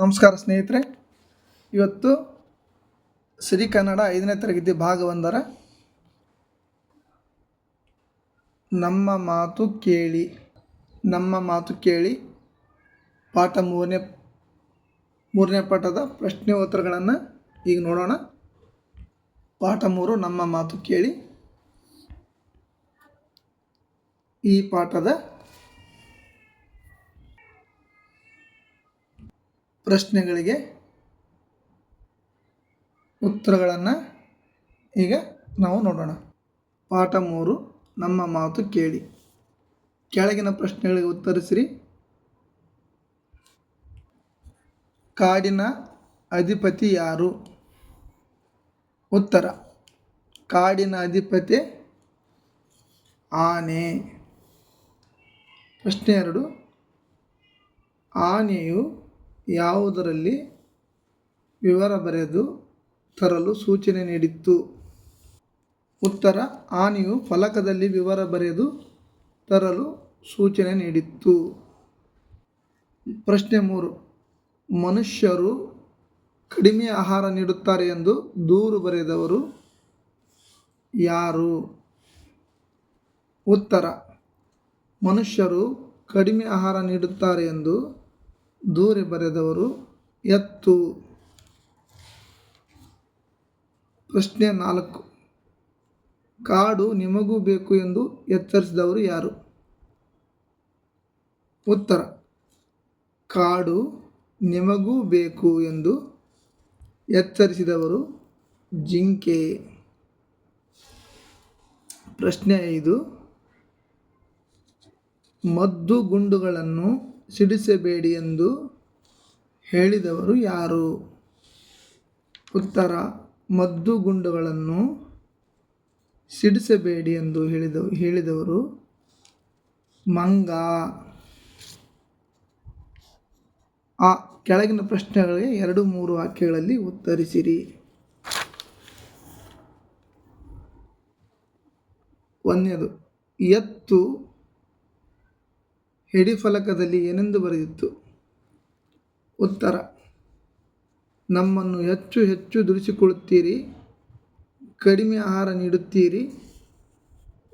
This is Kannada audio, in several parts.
ನಮಸ್ಕಾರ ಸ್ನೇಹಿತರೆ. ಇವತ್ತು ಸಿರಿ ಕನ್ನಡ ಐದನೇ ತರಗತಿ ಭಾಗ ಒಂದರ ನಮ್ಮ ಮಾತು ಕೇಳಿ, ನಮ್ಮ ಮಾತು ಕೇಳಿ ಪಾಠ ಮೂರನೇ ಮೂರನೇ ಪಾಠದ ಪ್ರಶ್ನೆ ಉತ್ತರಗಳನ್ನು ಈಗ ನೋಡೋಣ. ಪಾಠ ಮೂರು, ನಮ್ಮ ಮಾತು ಕೇಳಿ. ಈ ಪಾಠದ ಪ್ರಶ್ನೆಗಳಿಗೆ ಉತ್ತರಗಳನ್ನು ಈಗ ನಾವು ನೋಡೋಣ. ಪಾಠ ಮೂರು, ನಮ್ಮ ಮಾತು ಕೇಳಿ. ಕೆಳಗಿನ ಪ್ರಶ್ನೆಗಳಿಗೆ ಉತ್ತರಿಸಿರಿ. ಕಾಡಿನ ಅಧಿಪತಿ ಯಾರು? ಉತ್ತರ, ಕಾಡಿನ ಅಧಿಪತಿ ಆನೆ. ಪ್ರಶ್ನೆ ಎರಡು, ಆನೆಯು ಯಾವುದರಲ್ಲಿ ವಿವರ ಬರೆದು ತರಲು ಸೂಚನೆ ನೀಡಿತ್ತು? ಉತ್ತರ, ಆನೆಯು ಫಲಕದಲ್ಲಿ ವಿವರ ಬರೆದು ತರಲು ಸೂಚನೆ ನೀಡಿತ್ತು. ಪ್ರಶ್ನೆ ಮೂರು, ಮನುಷ್ಯರು ಕಡಿಮೆ ಆಹಾರ ನೀಡುತ್ತಾರೆ ಎಂದು ದೂರು ಬರೆದವರು ಯಾರು? ಉತ್ತರ, ಮನುಷ್ಯರು ಕಡಿಮೆ ಆಹಾರ ನೀಡುತ್ತಾರೆ ಎಂದು ದೂರಿ ಬರೆದವರು ಎತ್ತು. ಪ್ರಶ್ನೆ ನಾಲ್ಕು. ಕಾಡು ನಿಮಗೂ ಬೇಕು ಎಂದು ಎಚ್ಚರಿಸಿದವರು ಯಾರು? ಉತ್ತರ. ಕಾಡು ನಿಮಗೂ ಬೇಕು ಎಂದು ಎಚ್ಚರಿಸಿದವರು ಜಿಂಕೆ. ಪ್ರಶ್ನೆ ಐದು. ಮದ್ದು ಗುಂಡುಗಳನ್ನು ಸಿಡಿಸಬೇಡಿ ಎಂದು ಹೇಳಿದವರು ಯಾರು? ಉತ್ತರ, ಮದ್ದು ಗುಂಡುಗಳನ್ನು ಸಿಡಿಸಬೇಡಿ ಎಂದು ಹೇಳಿದ, ಹೇಳಿದವರು ಮಂಗ. ಆ, ಕೆಳಗಿನ ಪ್ರಶ್ನೆಗಳಿಗೆ ಎರಡು ಮೂರು ವಾಕ್ಯಗಳಲ್ಲಿ ಉತ್ತರಿಸಿರಿ. ಒಂದನೇದು, ಎತ್ತು ಹಿಡಿಫಲಕದಲ್ಲಿ ಏನೆಂದು ಬರೆದಿತ್ತು? ಉತ್ತರ, ನಮ್ಮನ್ನು ಹೆಚ್ಚು ಹೆಚ್ಚು ದುಡಿಸಿಕೊಳ್ಳುತ್ತೀರಿ, ಕಡಿಮೆ ಆಹಾರ ನೀಡುತ್ತೀರಿ,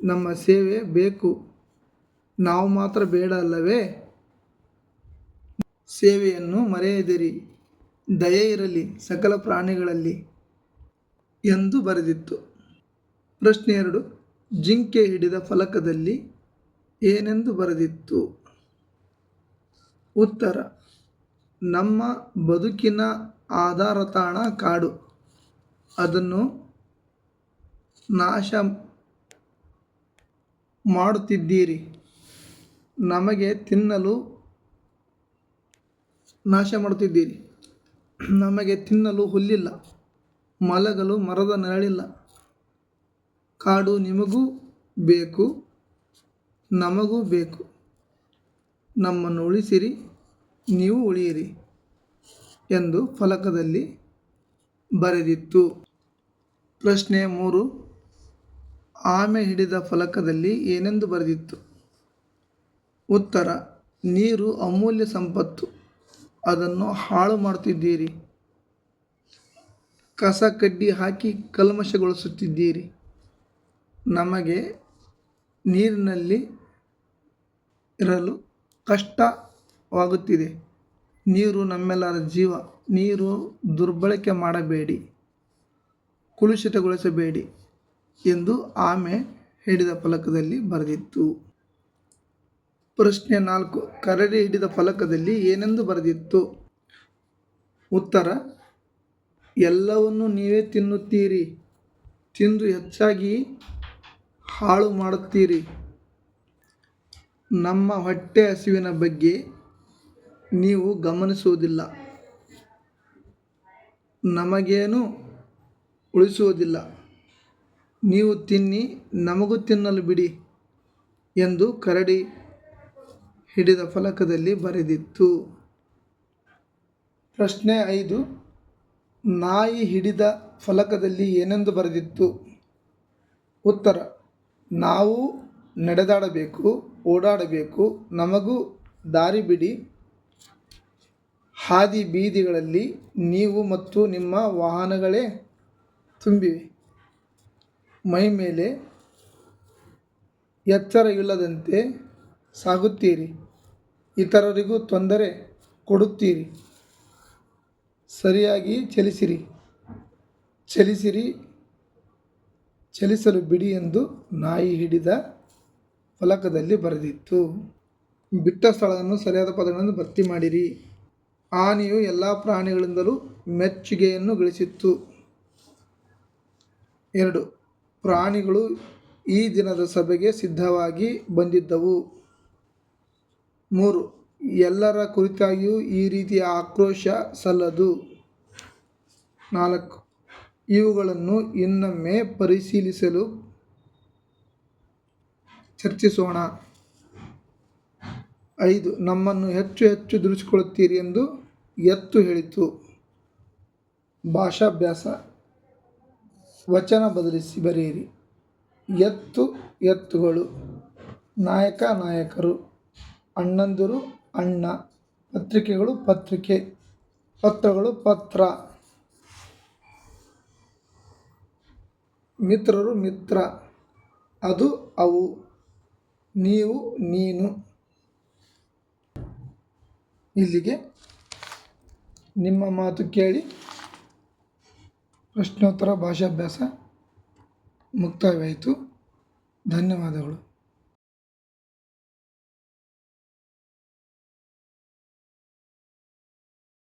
ನಮ್ಮ ಸೇವೆ ಬೇಕು, ನಾವು ಮಾತ್ರ ಬೇಡ ಅಲ್ಲವೇ? ಸೇವೆಯನ್ನು ಮರೆಯದಿರಿ, ದಯೆ ಇರಲಿ, ಸಕಲ ಪ್ರಾಣಿಗಳಲ್ಲಿ ಎಂದು ಬರೆದಿತ್ತು. ಪ್ರಶ್ನೆ ಎರಡು, ಜಿಂಕೆ ಹಿಡಿದ ಫಲಕದಲ್ಲಿ ಏನೆಂದು ಬರೆದಿತ್ತು? ಉತ್ತರ. ನಮ್ಮ ಬದುಕಿನ ಆಧಾರ ತಾಣ ಕಾಡು. ಅದನ್ನು ನಾಶ ಮಾಡುತ್ತಿದ್ದೀರಿ. ನಮಗೆ ತಿನ್ನಲು ನಾಶ ಮಾಡುತ್ತಿದ್ದೀರಿ. ನಮಗೆ ತಿನ್ನಲು ಹುಲ್ಲಿಲ್ಲ. ಮಲಗಲು ಮರದ ನೆರಳಿಲ್ಲ. ಕಾಡು ನಿಮಗೂ ಬೇಕು, ನಮಗೂ ಬೇಕು. ನಮ್ಮನ್ನು ಉಳಿಸಿರಿ, ನೀವು ಉಳಿಯಿರಿ ಎಂದು ಫಲಕದಲ್ಲಿ ಬರೆದಿತ್ತು. ಪ್ರಶ್ನೆ ಮೂರು, ಆಮೆ ಹಿಡಿದ ಫಲಕದಲ್ಲಿ ಏನೆಂದು ಬರೆದಿತ್ತು? ಉತ್ತರ, ನೀರು ಅಮೂಲ್ಯ ಸಂಪತ್ತು, ಅದನ್ನು ಹಾಳು ಮಾಡುತ್ತಿದ್ದೀರಿ. ಕಸ ಕಡ್ಡಿ ಹಾಕಿ ಕಲ್ಮಶಗೊಳಿಸುತ್ತಿದ್ದೀರಿ. ನಮಗೆ ನೀರಿನಲ್ಲಿ ಇರಲು ಕಷ್ಟವಾಗುತ್ತಿದೆ. ನೀರು ನಮ್ಮೆಲ್ಲರ ಜೀವ. ನೀರು ದುರ್ಬಳಕೆ ಮಾಡಬೇಡಿ. ಕುಲುಷಿತಗೊಳಿಸಬೇಡಿ ಎಂದು ಆಮೆ ಹಿಡಿದ ಫಲಕದಲ್ಲಿ ಬರೆದಿತ್ತು. ಪ್ರಶ್ನೆ ನಾಲ್ಕು. ಕರಡಿ ಹಿಡಿದ ಫಲಕದಲ್ಲಿ ಏನೆಂದು ಬರೆದಿತ್ತು? ಉತ್ತರ. ಎಲ್ಲವನ್ನು ನೀವೇ ತಿನ್ನುತ್ತೀರಿ. ತಿಂದು ಹೆಚ್ಚಾಗಿ ಹಾಳು ಮಾಡುತ್ತೀರಿ. ನಮ್ಮ ಹೊಟ್ಟೆ ಹಸಿವಿನ ಬಗ್ಗೆ ನೀವು ಗಮನಿಸುವುದಿಲ್ಲ. ನಮಗೇನು ಉಳಿಸುವುದಿಲ್ಲ. ನೀವು ತಿನ್ನಿ, ನಮಗೂ ತಿನ್ನಲು ಬಿಡಿ ಎಂದು ಕರಡಿ ಹಿಡಿದ ಫಲಕದಲ್ಲಿ ಬರೆದಿತ್ತು. ಪ್ರಶ್ನೆ ಐದು, ನಾಯಿ ಹಿಡಿದ ಫಲಕದಲ್ಲಿ ಏನೆಂದು ಬರೆದಿತ್ತು? ಉತ್ತರ, ನಾವು ನಡೆದಾಡಬೇಕು. ಓಡಾಡಬೇಕು. ನಮಗೂ ದಾರಿ ಬಿಡಿ. ಹಾದಿ ಬೀದಿಗಳಲ್ಲಿ ನೀವು ಮತ್ತು ನಿಮ್ಮ ವಾಹನಗಳೇ ತುಂಬಿವೆ. ಮೈ ಮೇಲೆ ಎಚ್ಚರ ಇಲ್ಲದಂತೆ ಸಾಗುತ್ತೀರಿ. ಇತರರಿಗೂ ತೊಂದರೆ ಕೊಡುತ್ತೀರಿ. ಸರಿಯಾಗಿ ಚಲಿಸಿರಿ. ಚಲಿಸಿರಿ. ಚಲಿಸಲು ಬಿಡಿ ಎಂದು ನಾಯಿ ಹಿಡಿದ ಫಲಕದಲ್ಲಿ ಬರೆದಿತ್ತು. ಬಿಟ್ಟ ಸ್ಥಳವನ್ನು ಸರಿಯಾದ ಪದಗಳನ್ನು ಭರ್ತಿ ಮಾಡಿರಿ. ಆನೆಯು ಎಲ್ಲ ಪ್ರಾಣಿಗಳಿಂದಲೂ ಮೆಚ್ಚುಗೆಯನ್ನು ಗಳಿಸಿತ್ತು. ಎರಡು, ಪ್ರಾಣಿಗಳು ಈ ದಿನದ ಸಭೆಗೆ ಸಿದ್ಧವಾಗಿ ಬಂದಿದ್ದವು. ಮೂರು, ಎಲ್ಲರ ಕುರಿತಾಗಿಯೂ ಈ ರೀತಿಯ ಆಕ್ರೋಶ ಸಲ್ಲದು. ನಾಲ್ಕು, ಇವುಗಳನ್ನು ಇನ್ನೊಮ್ಮೆ ಪರಿಶೀಲಿಸಲು ಚರ್ಚಿಸೋಣ. ಐದು, ನಮ್ಮನ್ನು ಹೆಚ್ಚು ಹೆಚ್ಚು ದುರಿಸಿಕೊಳ್ಳುತ್ತೀರಿ ಎಂದು ಎತ್ತು ಹೇಳಿತು. ಭಾಷಾಭ್ಯಾಸ, ವಚನ ಬದಲಿಸಿ ಬರೆಯಿರಿ. ಎತ್ತು, ಎತ್ತುಗಳು, ನಾಯಕ, ನಾಯಕರು, ಅಣ್ಣಂದಿರು, ಅಣ್ಣ, ಪತ್ರಿಕೆಗಳು, ಪತ್ರಿಕೆ, ಪತ್ರಗಳು, ಪತ್ರ. ಮಿತ್ರರು ಮಿತ್ರ, ಅದು ಅವು. ನೀವು ನೀನು. ಇಲ್ಲಿಗೆ ನಿಮ್ಮ ಮಾತು ಕೇಳಿ ಪ್ರಶ್ನೋತ್ತರ ಭಾಷಾಭ್ಯಾಸ ಮುಕ್ತಾಯವಾಯಿತು. ಧನ್ಯವಾದಗಳು.